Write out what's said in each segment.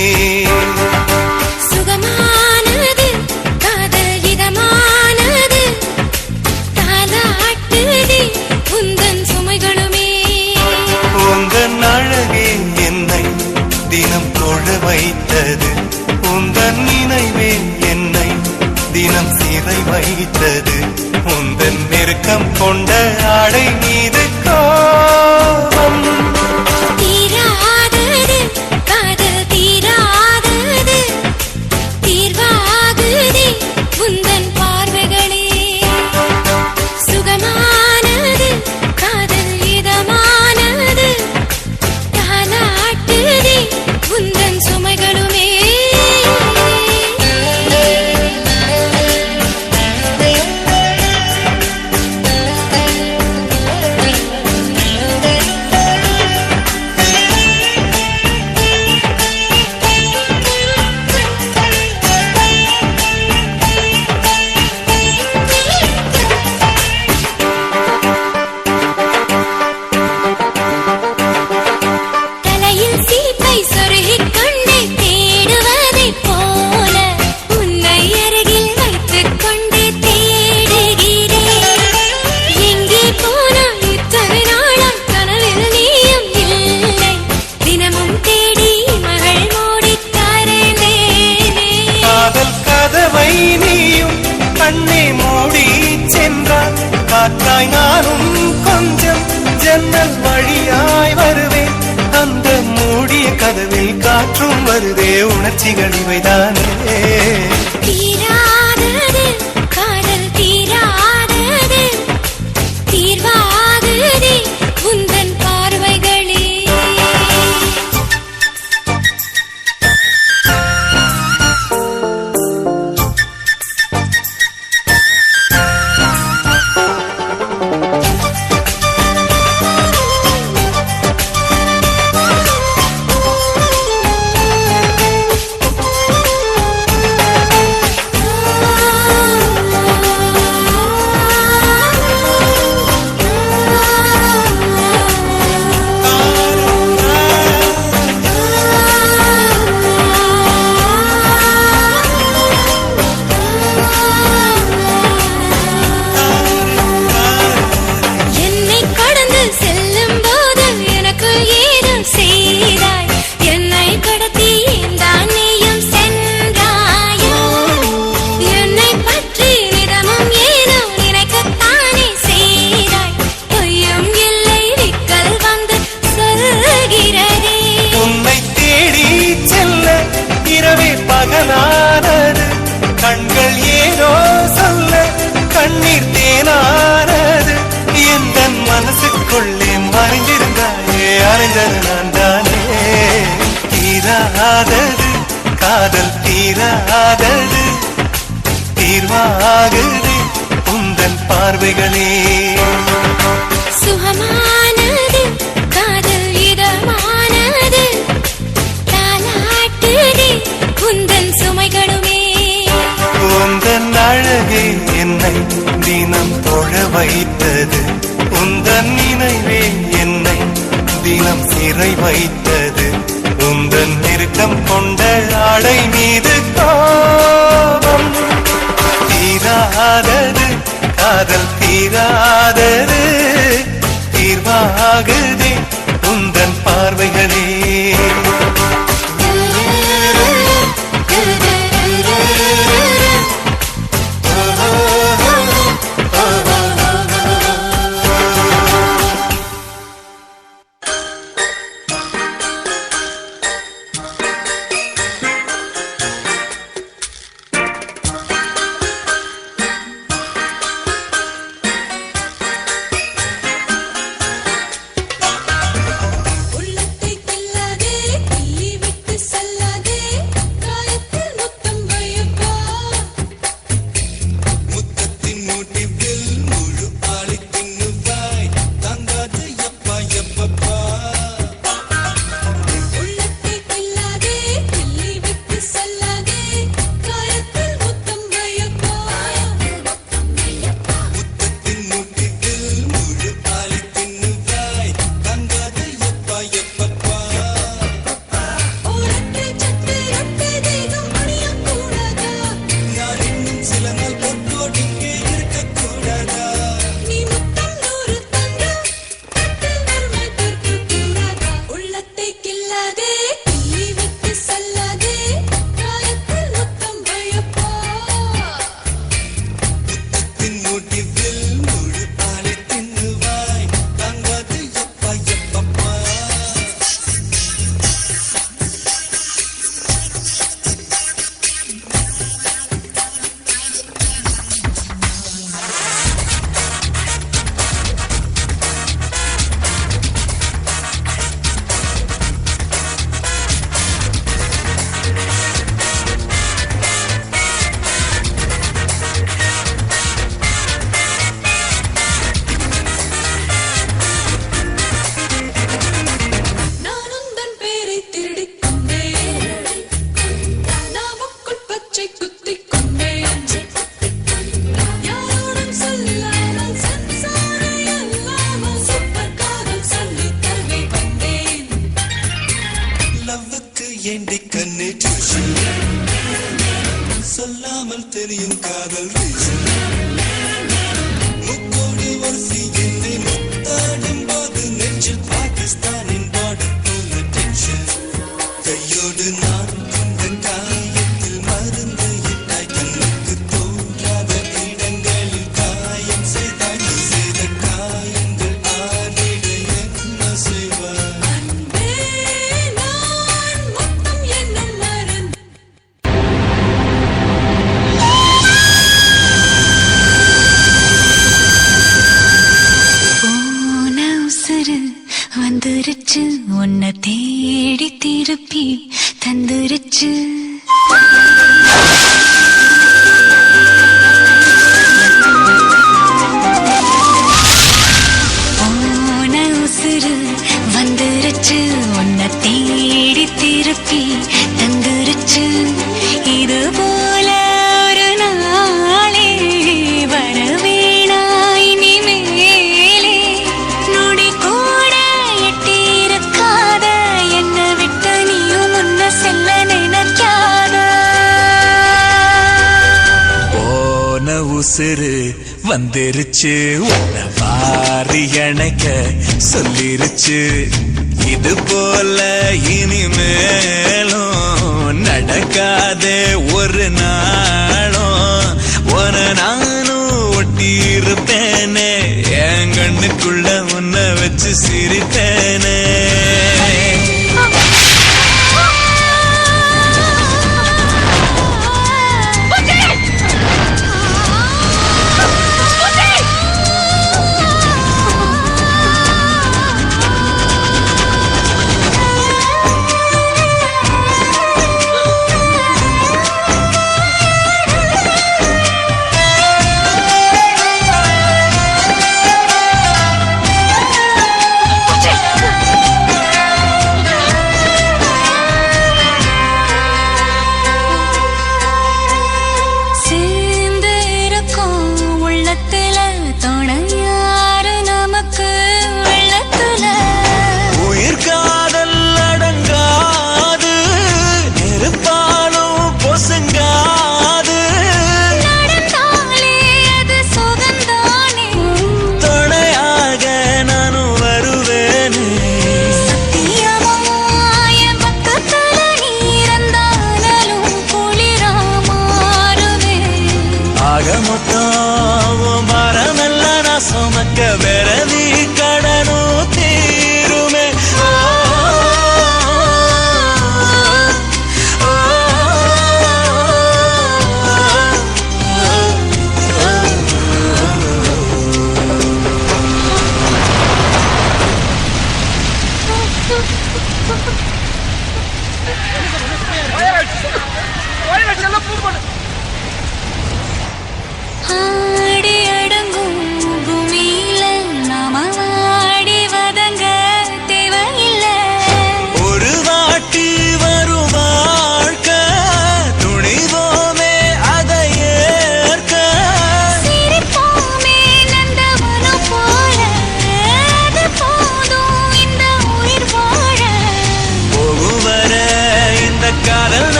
You. காதலு தீர்வாகுது உந்தன் பார்வைகளே. சுகமானது காதல் இதமானது தாலாட்டுதே உந்தன் சுமைகளுமே. உந்தன் அழகே என்னை தினம் தொழ வைத்தது உந்தன் நினைவே என்னை தினம் சிறை வைத்தது உந்தன் நெருக்கம் கொண்ட ஆடை தெரியும் காதல் உசுறு வந்துருச்சு. உன்னை வாரி அணைக்க சொல்லிருச்சு. இது போல இனிமேலும் நடக்காதே ஒரு நாள். திருமணம்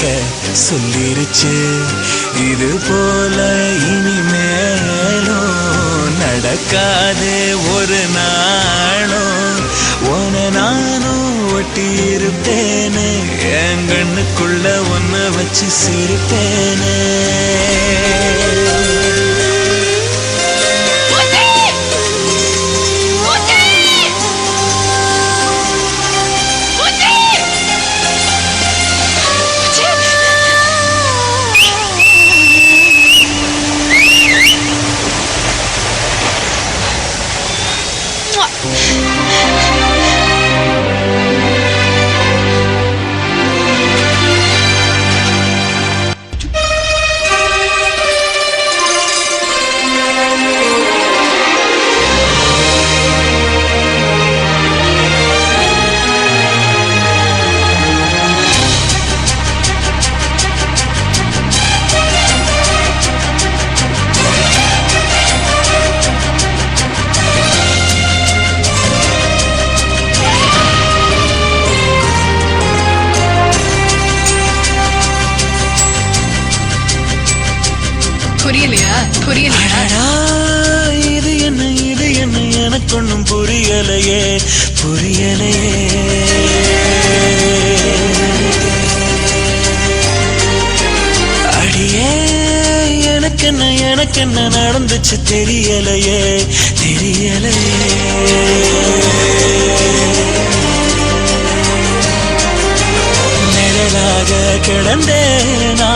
கேட்க சொல்லிருச்சு. இது போல இனிமேலும் நடக்காது ஒரு நாளும். உன நானும் ஒட்டி இருப்பேனே என் கண்ணுக்குள்ள ஒன்ன வச்சு சிரிப்பேனே. புரியலையா? புரியலையா? இது என்ன இது என்ன? எனக்கு ஒன்றும் புரியலையே புரியலையே. அடியே எனக்கு என்ன நடந்துச்சு தெரியலையே தெரியலையே. நிழலாக கிடந்தேனா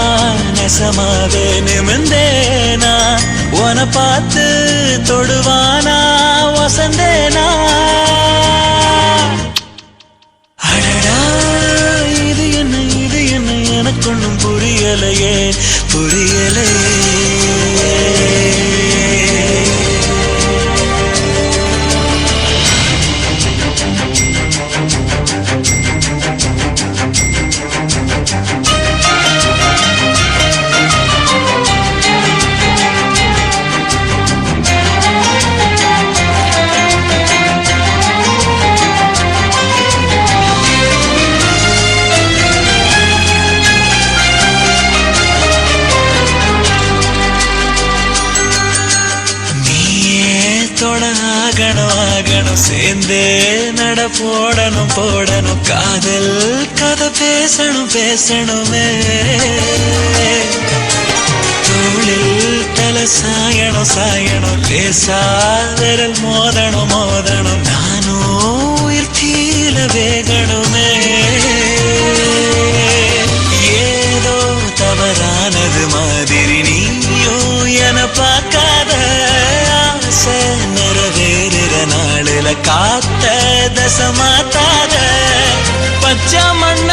நேசமாக நிமிந்தேனா உன பார்த்து தொடுவானா? வசந்தேனா? அடடா இது என்ன இது என்ன? எனக்கு ஒண்ணும் புரியலையே புரியலையே. சேர்ந்தே நட போடணும் போடணும். காதல் கதை பேசணும் பேசணுமே. தோளில் தலை சாயணும் சாயணும். லேசா விரல் மோதணும் மோதணும். நானும் உயிர் தீர வேகணுமே. ಕಾತ್ತದ ಸಮಾತಾರ ಪಚ್ಚ ಮಣ್ಣ